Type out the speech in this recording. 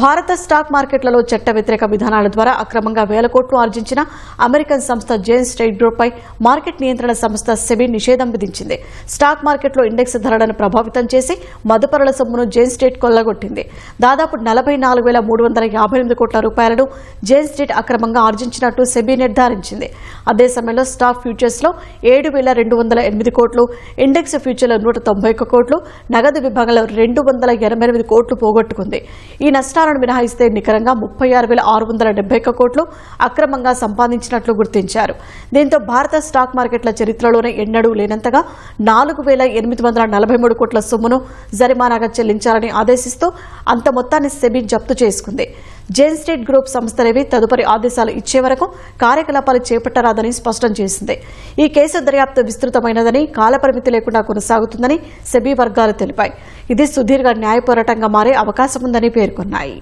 భారత స్టాక్ మార్కెట్లలో చట్ట వ్యతిరేక విధానాల ద్వారా అక్రమంగా వేల కోట్లు ఆర్జించిన అమెరికన్ సంస్థ జేన్ స్టేట్ గ్రూప్ పై మార్కెట్ నియంత్రణ సంస్థ సెబీ నిషేధం విధించింది. స్టాక్ మార్కెట్లో ఇండెక్స్ ధరలను ప్రభావితం చేసి మదుపరుల సొమ్మును జేన్ స్టేట్ కొల్లగొట్టింది. దాదాపు నలభై నాలుగు వేల మూడు వందల యాభై ఎనిమిది కోట్ల రూపాయలను జేన్ స్టేట్ అక్రమంగా ఆర్జించినట్టు సెబీ నిర్ధారించింది. అదే సమయంలో స్టాక్ ఫ్యూచర్స్లో ఏడు వేల రెండు వందల ఎనిమిది కోట్లు ఇండెక్స్ ఫ్యూచర్లో నూట తొంభై ఒక్క కోట్లు నగదు విభాగంలో రెండు వందల ఎనభై ఎనిమిది కోట్లు పోగొట్టుకుంది. ఈ నష్టాలను మినహాయిస్తే నికరంగా ముప్పై ఆరు వేల ఆరు వందల డెబ్బై ఒక్క కోట్లు అక్రమంగా సంపాదించినట్లు గుర్తించారు. దీంతో భారత స్టాక్ మార్కెట్ల చరిత్రలోనే ఎన్నడూ లేనంతగా నాలుగు వేల ఎనిమిది వందల నలభై మూడు కోట్ల సొమ్మును జరిమానాగా చెల్లించాలని ఆదేశిస్తూ అంత మొత్తాన్ని సెబీ జప్తు చేసుకుంది. జైన్ స్టేట్ గ్రూప్ సంస్థలేవి తదుపరి ఆదేశాలు ఇచ్చే వరకు కార్యకలాపాలు చేపట్టరాదని స్పష్టం చేసింది. ఈ కేసు దర్యాప్తు విస్తృతమైనదని కాలపరిమితి లేకుండా కొనసాగుతుందని సెబీ వర్గాలు తెలిపాయి. ఇది సుదీర్ఘ న్యాయ పోరాటంగా మారే అవకాశం ఉందని పేర్కొన్నాయి.